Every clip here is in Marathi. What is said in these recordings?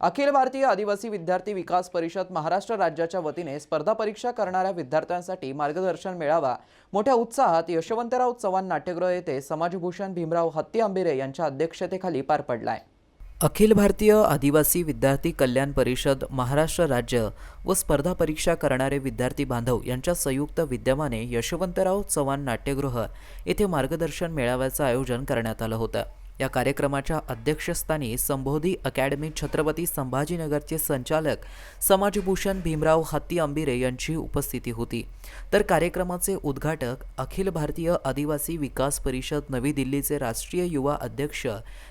अखिल भारतीय आदिवासी विद्यार्थी विकास परिषद महाराष्ट्र राज्याच्या वतीने स्पर्धा परीक्षा करणाऱ्या विद्यार्थ्यांसाठी मार्गदर्शन मिळावा. मोठ्या उत्साहात यशवंतराव चव्हाण नाट्यगृह येथे समाजभूषण भीमराव हत्ती आंबिरे यांच्या अध्यक्षतेखाली पार पडलाय. अखिल भारतीय आदिवासी विद्यार्थी कल्याण परिषद महाराष्ट्र राज्य व स्पर्धा परीक्षा करणारे विद्यार्थी बांधव यांच्या संयुक्त विद्यमाने यशवंतराव चव्हाण नाट्यगृह येथे मार्गदर्शन मेळाव्याचं आयोजन करण्यात आलं होतं. या कार्यक्रमाच्या अध्यक्षस्थानी संबोधी अकॅडमी छत्रपती संभाजीनगरचे संचालक समाजभूषण भीमराव हत्ती आंबिरे यांची उपस्थिती होती. तर कार्यक्रमाचे उद्घाटक अखिल भारतीय आदिवासी विकास परिषद नवी दिल्लीचे राष्ट्रीय युवा अध्यक्ष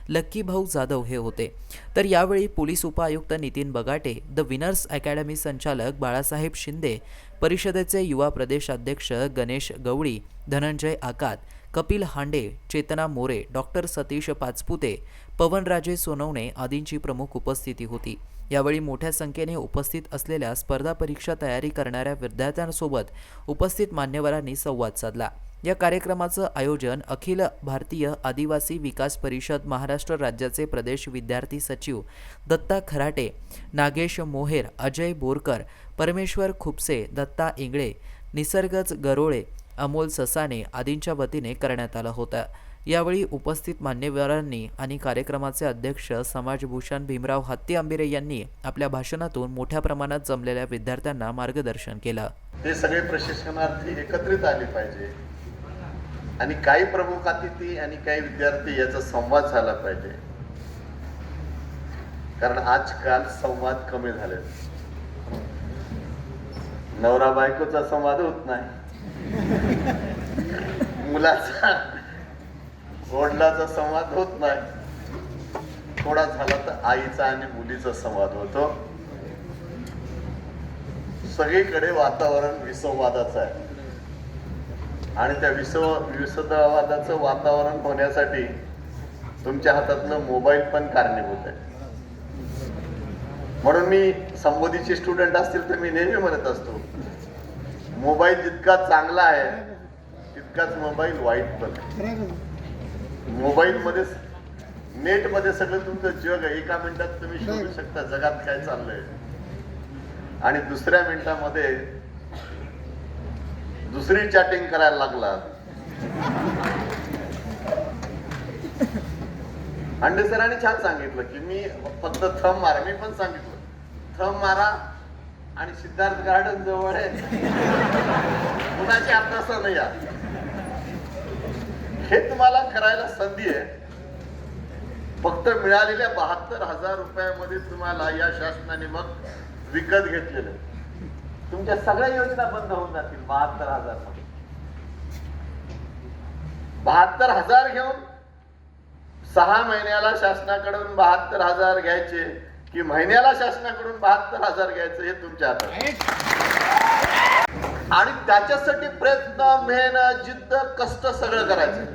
लक्कीभाऊ जाधव हे होते. तर यावेळी पोलीस उपायुक्त Nitin Bagate the winners academy संचालक बाळासाहेब शिंदे परिषदेचे युवा प्रदेशाध्यक्ष गणेश गवळी धनंजय आकात कपिल हांडे चेतना मोरे डॉक्टर सतीश पाचपुते पवनराजे सोनवणे आदींची प्रमुख उपस्थिती होती. यावेळी मोठ्या संख्येने उपस्थित असलेल्या स्पर्धा परीक्षा तयारी करणाऱ्या विद्यार्थ्यांसोबत उपस्थित मान्यवरांनी संवाद साधला. या कार्यक्रमाचं आयोजन अखिल भारतीय आदिवासी विकास परिषद महाराष्ट्र राज्याचे प्रदेश विद्यार्थी सचिव दत्ता खराटे नागेश मोहेर अजय बोरकर परमेश्वर खुपसे दत्ता इंगळे निसर्गज गरोळे अमोल ससाने आदींच्या वतीने करण्यात आलं होतं. यावेळी उपस्थित मान्यवरांनी आणि कार्यक्रमाचे अध्यक्ष समाजभूषण भीमराव हत्ती आंबिरे यांनी आपल्या भाषणातून मोठ्या प्रमाणात जमलेल्या विद्यार्थ्यांना मार्गदर्शन केलं. हे सगळे प्रशिक्षणार्थी एकत्रित आले पाहिजे. आणि काही प्रमुख अतिथी आणि काही विद्यार्थी याचा संवाद झाला पाहिजे. कारण आजकाल संवाद कमी झाले नवरा बायकोचा संवाद होत नाही. मुलाचा वडिलाचा संवाद होत नाही. थोडा झाला तर आईचा आणि मुलीचा संवाद होतो. सगळीकडे वातावरण विसंवादाचं आहे. आणि त्या विसव विसंवादाचं वातावरण होण्यासाठी तुमच्या हातातलं मोबाईल पण कारणीभूत आहे. म्हणून मी संबोधीचे स्टुडंट असतील तर मी नेहमी म्हणत असतो मोबाईल जितका चांगला आहे तितकाच मोबाईल वाईट पण आहे. मोबाईल नेटमध्ये सगळं तुमचं जग आहे. एका मिनिटात तुम्ही शोधू शकता जगात काय चाललंय. आणि दुसऱ्या मिनिटामध्ये दुसरी चॅटिंग करायला लागला. अंडे सरांनी छान सांगितलं की मी फक्त थम मारा मी पण सांगितलं. थम मारा आणि सिद्धार्थ गार्डन जवळ आहे. कुणाची अभ्यासानं या हे तुम्हाला करायला संधी आहे. फक्त मिळालेल्या बहात्तर हजार रुपयामध्ये तुम्हाला या शासनाने मग विकत घेतलेलं तुमच्या सगळ्या योजना बंद होऊन जातील बहात्तर हजार. बहात्तर हजार घेऊन सहा महिन्याला शासनाकडून बहात्तर हजार घ्यायचे की महिन्याला शासनाकडून बहात्तर हजार घ्यायचे हे तुमच्या हातात. आणि त्याच्यासाठी प्रयत्न मेहनत जिद्द कष्ट सगळं करायचं.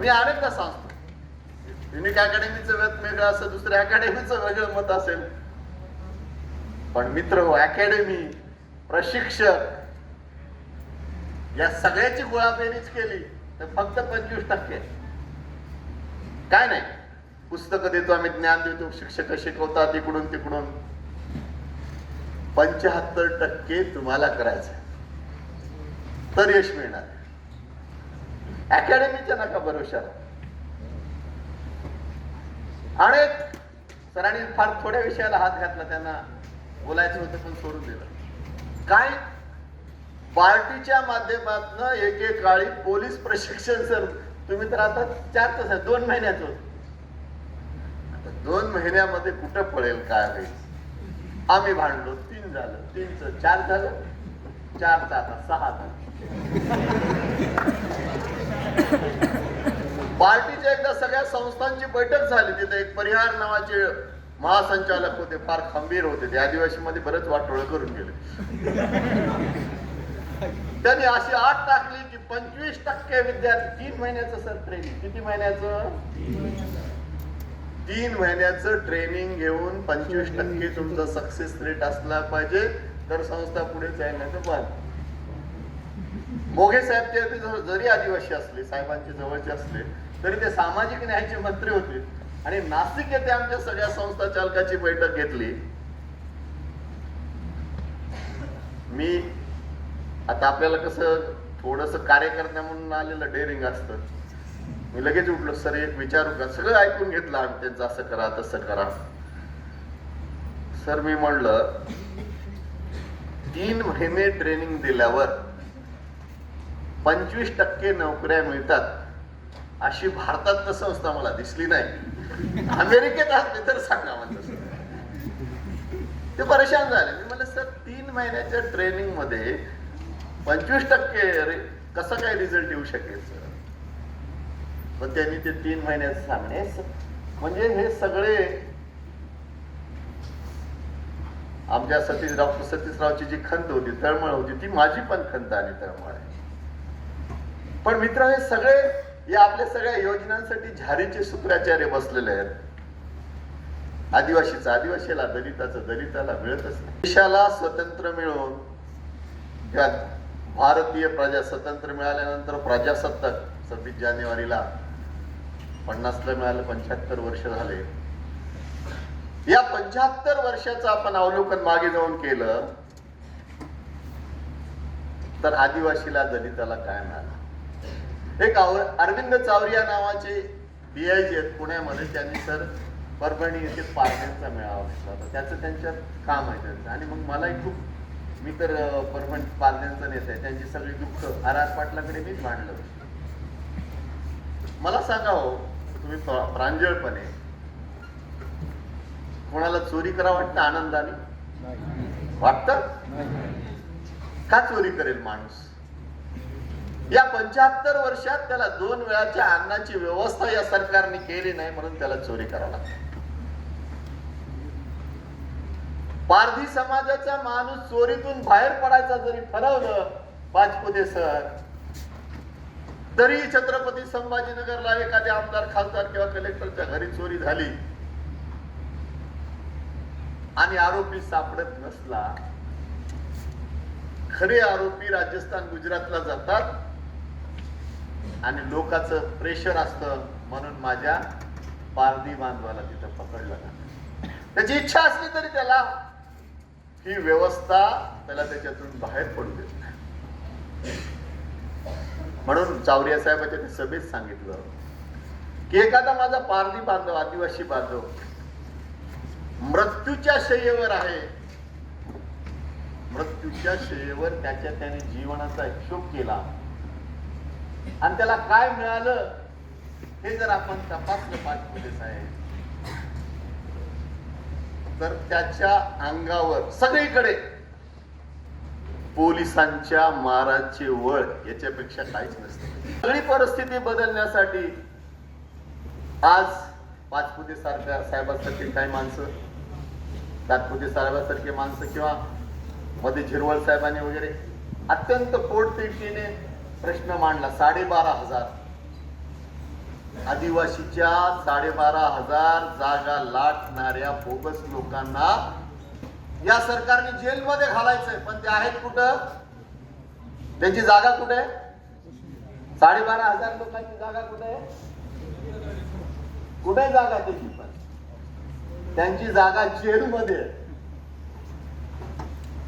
मी अनेकदा सांगतो. युनिक अकॅडमीचं मत वेगळं असं दुसऱ्या अकॅडमीचं वेगळं मत असेल. पण मित्र हो अकॅडमी प्रशिक्षक या सगळ्याची गोळाबेरीज केली तर फक्त पंचवीस टक्के. काय नाही. पुस्तकं देतो आम्ही ज्ञान देतो शिक्षक शिकवतात इकडून तिकडून. पंच्याहत्तर टक्के तुम्हाला करायचं तर यश मिळणार. अकॅडमीच्या नका भरोशाला अनेक सरांनी फार थोड्या विषयाला हात घातला त्यांना. बोलायचं होतं पण सोडून दिलं. काय? पार्टीच्या माध्यमातून एकेकाळी पोलीस प्रशिक्षण सर तुम्ही तर आता चार तास आहे, दोन महिन्याचं होत. आता दोन महिन्यामध्ये कुठं पळेल काय होईल आम्ही भांडलो तीन झालं तीनच चार झालं चार आता सहा झालं. पार्टीच्या एकदा सगळ्या संस्थांची बैठक झाली तिथे एक परिहार नावाचे महासंचालक होते फार खंबीर होते. ते आदिवासी मध्ये बरेच वाटोळ करून गेले. त्यांनी अशी आठ टाकली की पंचवीस टक्के विद्यार्थी तीन महिन्याचं सर ट्रेनिंग किती महिन्याचं? तीन महिन्याचं ट्रेनिंग घेऊन पंचवीस टक्के तुमचा सक्सेस रेट असला पाहिजे. तर संस्था पुढे जाईल नाही तर बंद. मोघे साहेब ते जरी आदिवासी असले साहेबांचे जवळचे असले तरी ते सामाजिक न्यायाचे मंत्री होते. आणि नाशिक येथे आमच्या सगळ्या संस्था चालकाची बैठक घेतली. मी आता आपल्याला कसं थोडस कार्यकर्त्या म्हणून आलेलं डेअरिंग असतं. मी लगेच उठलो सर एक विचारू का? सगळं ऐकून घेतलं आम्ही त्यांचं असं करा तसं करा. सर मी म्हणलं तीन महिने ट्रेनिंग दिल्यावर पंचवीस टक्के नोकऱ्या मिळतात. अशी भारतात संस्था मला दिसली नाही. अमेरिकेत असले तर सांगा म्हणलं ते परेशान झाले. मी म्हणलं सर तीन महिन्याच्या ट्रेनिंगमध्ये पंचवीस टक्के कसं कसा काय रिझल्ट येऊ शकेल सर? पण त्यांनी ते तीन महिन्याचे सांगणे म्हणजे हे सगळे आमच्या सतीश डॉक्टर सतीशरावची जी खंत होती तळमळ होती ती माझी पण खंत आणि तळमळ आहे. पण मित्र हे सगळे या आपल्या सगळ्या योजनांसाठी झारीचे शुक्राचार्य बसलेले आहेत. आदिवासीचा आदिवासीला दलिताचं दलिताला मिळतच नाही. देशाला स्वतंत्र मिळून भारतीय प्रजा स्वतंत्र मिळाल्यानंतर प्रजासत्ताक सव्वीस जानेवारीला पन्नासला मिळालं पंच्याहत्तर वर्ष झाले. या पंच्याहत्तर वर्षाचं आपण अवलोकन मागे जाऊन केलं तर आदिवासीला दलिताला काय मिळालं? एक अरविंद चावरिया नावाचे डीआयजी आहेत पुण्यामध्ये. त्यांनी सर परभणी येथे पारण्यांचा मेळावा घेतला होता. त्याचं त्यांच्यात काम आहे त्यांचं. आणि मग मलाही खूप मी तर परभणी पारण्यांचा नेता आहे. त्यांची सगळी दुःख आर आर पाटलाकडे मीच मांडलं मला सांगा हो तुम्ही प्रा- प्रांजळपणे कोणाला चोरी करा वाटतं आनंदाने? वाटतं? का चोरी करेल माणूस? या पंच्याहत्तर वर्षात त्याला दोन वेळाच्या अन्नाची व्यवस्था या सरकारने केली नाही म्हणून त्याला चोरी करावं लागते. पारधी समाजाचा माणूस चोरीतून बाहेर पडायचा जरी ठरवलं बाजपुते सर तरी छत्रपती संभाजीनगरला एखादे आमदार खासदार किंवा कलेक्टरच्या घरी चोरी झाली आणि आरोपी सापडत नसला खरे आरोपी राजस्थान गुजरातला जातात. आणि लोकांचं प्रेशर असतं म्हणून माझ्या पारधी बांधवाला तिथं पकडलं त्याची इच्छा असली तरी त्याला ही व्यवस्था त्याला त्याच्यातून बाहेर पडू देत नाही. म्हणून चावरिया साहेबांच्या सभेत सांगितलं की एखादा माझा पारधी बांधव आदिवासी बांधव मृत्यूच्या शय्येवर आहे. मृत्यूच्या शय्येवर त्याच्या त्याने जीवनाचा हिशोब केला. आणि त्याला काय मिळालं हे जर आपण तपासलं पाहिजे साहेब तर त्याच्या अंगावर सगळीकडे पोलिसांच्या माराचे वळ याच्यापेक्षा काहीच नसते. सगळी परिस्थिती बदलण्यासाठी आज पाचपुते सारख्या साहेबांसारखी काही माणसं सातपुते साहेबांसारखे माणसं किंवा मध्ये झिरवळ साहेबांनी वगैरे अत्यंत पोटतिडकीने प्रश्न मांडला साडेबारा हजार. आदिवासीच्या साडेबारा हजार जागा लाटणाऱ्या बोगस लोकांना या सरकारने जेलमध्ये घालायचंय पण ते आहेत कुठं? त्यांची जागा कुठे? आहे साडेबारा हजार लोकांची जागा कुठे? आहे कुठे जागा त्याची पण? त्यांची जागा जेलमध्ये आहे.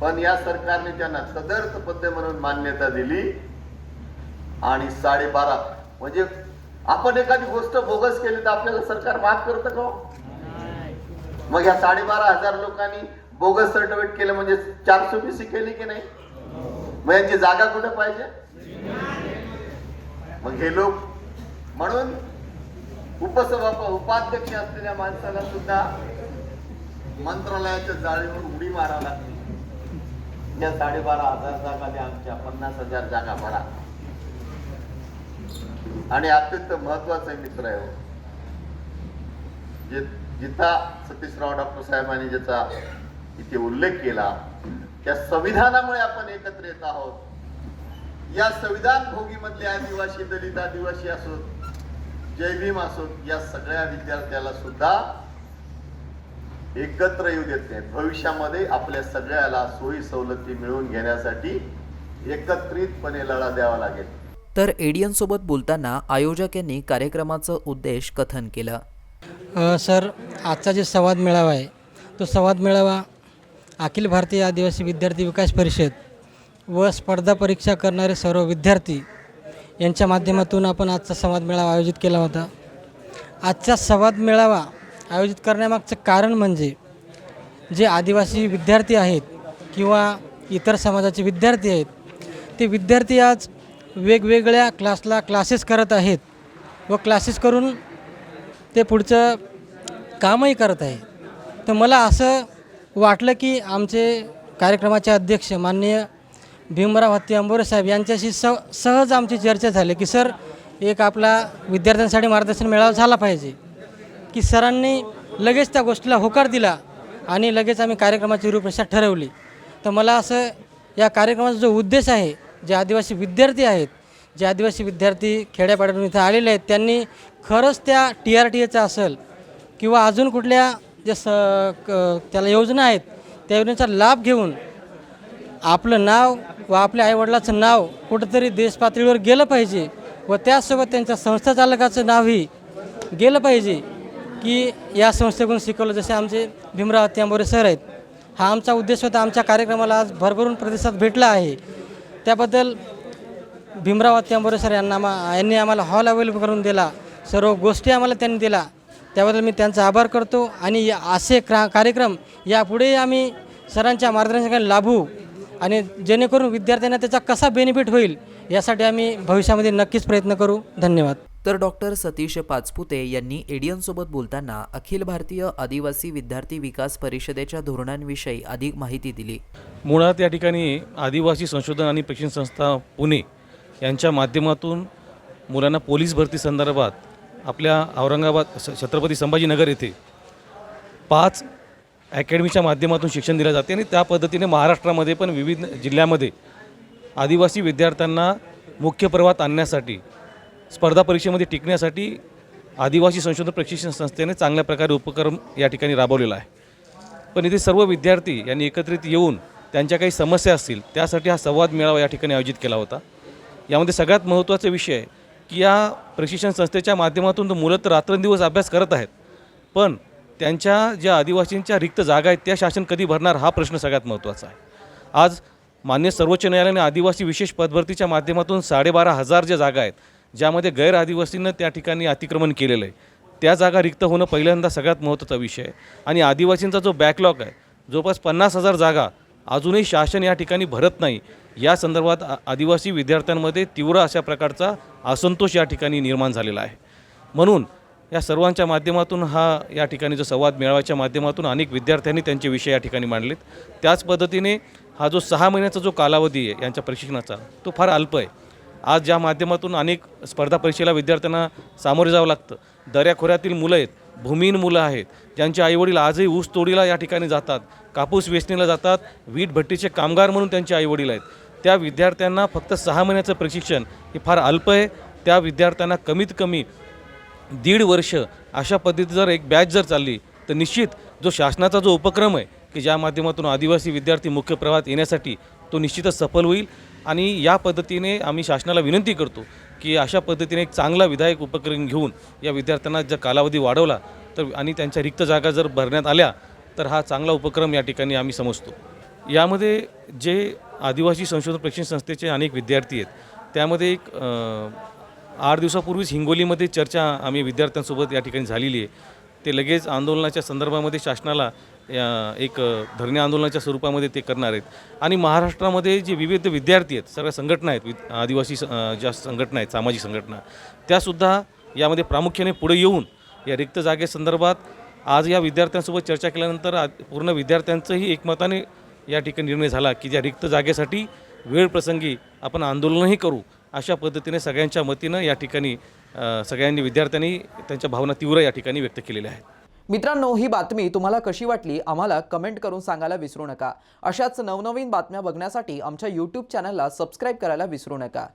पण या सरकारने त्यांना सदर्थ पद्धत म्हणून मान्यता दिली. आणि साडेबारा. म्हणजे आपण एखादी गोष्ट बोगस केली तर आपल्याला सरकार माफ करतं का हो? मग या साडेबारा हजार लोकांनी बोगस सर्टिफिकेट केलं म्हणजे चारशे बीसी केली की नाही? मग यांची जागा कुठे पाहिजे? मग हे लोक म्हणून उपसभा उपाध्यक्ष असलेल्या माणसाला सुद्धा मंत्रालयाच्या जाळीवर उडी मारावी लागते. या साडेबारा हजार जागा द्या आमच्या पन्नास हजार जागा भरा. आणि अत्यंत महत्त्वाचा मित्र आहे हो. जे जिथा सतीशराव डॉक्टर साहेबांनी ज्याचा इथे उल्लेख केला त्या संविधानामुळे आपण एकत्र येत आहोत. या संविधान भोगी मधले आदिवासी दलित आदिवासी असोत जय भीम असोत या सगळ्या विद्यार्थ्याला सुद्धा एकत्र येऊ देत नाही. भविष्यामध्ये आपल्या सगळ्याला सोयी सवलती मिळवून घेण्यासाठी एकत्रितपणे लढा द्यावा लागेल. तर एडियनसोबत बोलताना आयोजक यांनी कार्यक्रमाचं उद्देश कथन केलं. सर आजचा जे संवाद मेळावा आहे तो संवाद मेळावा अखिल भारतीय आदिवासी विद्यार्थी विकास परिषद व स्पर्धा परीक्षा करणारे सर्व विद्यार्थी यांच्या माध्यमातून आपण आजचा संवाद मेळावा आयोजित केला होता. आजचा संवाद मेळावा आयोजित करण्यामागचं कारण म्हणजे जे आदिवासी विद्यार्थी आहेत किंवा इतर समाजाचे विद्यार्थी आहेत ते विद्यार्थी आज वेगवेगळ्या क्लासला क्लासेस करत आहेत व क्लासेस करून ते पुढचं कामही करत आहे. तर मला असं वाटलं की आमचे कार्यक्रमाचे अध्यक्ष माननीय भीमराव हत्ती अंबोरे साहेब यांच्याशी स सहज आमची चर्चा झाली की सर एक आपला विद्यार्थ्यांसाठी मार्गदर्शन मेळावा झाला पाहिजे. की सरांनी लगेच त्या गोष्टीला होकार दिला आणि लगेच आम्ही कार्यक्रमाची रूपरेषा ठरवली. तर मला असं या कार्यक्रमाचा जो उद्देश आहे जे आदिवासी विद्यार्थी आहेत जे आदिवासी विद्यार्थी खेड्यापाड्यातून इथं आलेले आहेत त्यांनी खरंच त्या टी आर टी एचा असेल किंवा अजून कुठल्या ज्या स क- त्याला योजना आहेत त्या योजनेचा लाभ घेऊन आपलं नाव व आपल्या आईवडिलाचं नाव कुठंतरी देशपातळीवर गेलं पाहिजे व त्यासोबत त्यांच्या संस्था चालकाचं नावही गेलं पाहिजे की या संस्थेकडून शिकवलं. जसे आमचे भीमराव त्यांबोरे सर आहेत हा आमचा उद्देश होता. आमच्या कार्यक्रमाला आज भरभरून प्रतिसाद भेटला आहे. त्याबद्दल भीमराव त्यांबोरे सर यांना आम्हा यांनी आम्हाला हॉल अवेलेबल करून दिला. सर्व गोष्टी आम्हाला त्यांनी दिला त्याबद्दल मी त्यांचा आभार करतो आणि असे क्रा कार्यक्रम यापुढेही आम्ही सरांच्या मार्गदर्शनाखाली लाभू आणि जेणेकरून विद्यार्थ्यांना त्याचा कसा बेनिफिट होईल यासाठी आम्ही भविष्यामध्ये नक्कीच प्रयत्न करू. धन्यवाद. तर डॉक्टर सतीश पाचपुते यांनी एडियनसोबत बोलताना अखिल भारतीय आदिवासी विद्यार्थी विकास परिषदेच्या धोरणांविषयी अधिक माहिती दिली. मुळात या ठिकाणी आदिवासी संशोधन आणि प्रशिक्षण संस्था पुणे यांच्या माध्यमातून मुलांना पोलीस भरती संदर्भात आपल्या औरंगाबाद स- छत्रपती संभाजीनगर येथे पाच अकॅडमीच्या माध्यमातून शिक्षण दिलं जाते आणि त्या पद्धतीने महाराष्ट्रामध्ये पण विविध जिल्ह्यामध्ये आदिवासी विद्यार्थ्यांना मुख्य प्रवाहात आणण्यासाठी स्पर्धा परीक्षेमध्ये टिकण्यासाठी आदिवासी संशोधन प्रशिक्षण संस्थेने चांगल्या प्रकारे उपक्रम या ठिकाणी राबवलेला आहे. पण इथे सर्व विद्यार्थी यांनी एकत्रित येऊन त्यांच्या काही समस्या असतील त्यासाठी हा संवाद मेळावा या ठिकाणी आयोजित केला होता. यामध्ये सगळ्यात महत्त्वाचा विषय की या प्रशिक्षण संस्थेच्या माध्यमातून तर मुलं तर रात्रंदिवस अभ्यास करत आहेत पण त्यांच्या ज्या आदिवासींच्या रिक्त जागा आहेत त्या शासन कधी भरणार हा प्रश्न सगळ्यात महत्त्वाचा आहे. आज मान्य सर्वोच्च न्यायालयाने आदिवासी विशेष पदभरतीच्या माध्यमातून साडेबारा हजार ज्या जागा आहेत ज्यामध्ये गैर आदिवासींनं त्या ठिकाणी अतिक्रमण केलेलं आहे. त्या जागा रिक्त होणं पहिल्यांदा सगळ्यात महत्त्वाचा विषय आहे. आणि आदिवासींचा जो बॅकलॉग आहे जवळपास पन्नास हजार जागा अजूनही शासन या ठिकाणी भरत नाही. या संदर्भात आ- आदिवासी विद्यार्थ्यांमध्ये तीव्र अशा प्रकारचा असंतोष या ठिकाणी निर्माण झालेला आहे. म्हणून या सर्वांच्या माध्यमातून हा या ठिकाणी जो संवाद मेळाव्याच्या माध्यमातून अनेक विद्यार्थ्यांनी त्यांचे विषय या ठिकाणी मांडलेत. त्याच पद्धतीने हा जो सहा महिन्याचा जो कालावधी आहे यांच्या प्रशिक्षणाचा तो फार अल्प आहे. आज ज्या माध्यमातून अनेक स्पर्धा परीक्षेला विद्यार्थ्यांना सामोरे जावं लागतं. दऱ्याखोऱ्यातील मुलं आहेत भूमिहीन मुलं आहेत ज्यांचे आईवडील आजही ऊस तोडीला या ठिकाणी जातात कापूस वेचणीला जातात वीट भट्टीचे कामगार म्हणून त्यांचे आईवडील आहेत. त्या विद्यार्थ्यांना फक्त सहा महिन्याचं प्रशिक्षण हे फार अल्प आहे. त्या विद्यार्थ्यांना कमीत कमी दीड वर्ष अशा पद्धती जर एक बॅच जर चालली तर निश्चित जो शासनाचा जो उपक्रम आहे की ज्या माध्यमातून आदिवासी विद्यार्थी मुख्य प्रवाहात येण्यासाठी तो निश्चितच सफल होईल. आणि या पद्धतीने आम्ही शासनाला विनंती करतो की अशा पद्धतीने एक चांगला विधायक उपक्रम घेऊन या विद्यार्थ्यांना जर कालावधी वाढवला तर आणि त्यांच्या रिक्त जागा जर भरण्यात आल्या तर हा चांगला उपक्रम या ठिकाणी आम्ही समजतो. यामध्ये जे आदिवासी संशोधन प्रशिक्षण संस्थेचे अनेक विद्यार्थी आहेत त्यामध्ये एक आठ दिवसापूर्वीच हिंगोलीमध्ये चर्चा आम्ही विद्यार्थ्यांसोबत या ठिकाणी झालेली आहे. ते लगेच आंदोलनाच्या संदर्भामध्ये शासनाला एक धरणे आंदोलनाच्या स्वरूपामध्ये ते करणार आहेत. आणि महाराष्ट्रामध्ये जे विविध विद्यार्थी आहेत सगळ्या संघटना आहेत आदिवासी स- ज्या संघटना आहेत सामाजिक संघटना त्यासुद्धा यामध्ये प्रामुख्याने पुढे येऊन या रिक्त जागेसंदर्भात आज या विद्यार्थ्यांसोबत चर्चा केल्यानंतर आ- पूर्ण विद्यार्थ्यांचंही एकमताने या ठिकाणी निर्णय झाला की ज्या रिक्त जागेसाठी वेळ प्रसंगी आपण आंदोलनही करू अशा पद्धतीने सगळ्यांच्या मतीनं या ठिकाणी सगळ्यांनी विद्यार्थ्यांनी त्यांच्या भावना तीव्र या ठिकाणी व्यक्त केलेल्या आहेत. मित्रांनो ही बातमी तुम्हाला कशी वाटली आम्हाला कमेंट करून सांगायला विसरू नका. अशाच नवनवीन बातम्या बघण्यासाठी आमच्या यूट्यूब चॅनलला सबस्क्राईब करायला विसरू नका.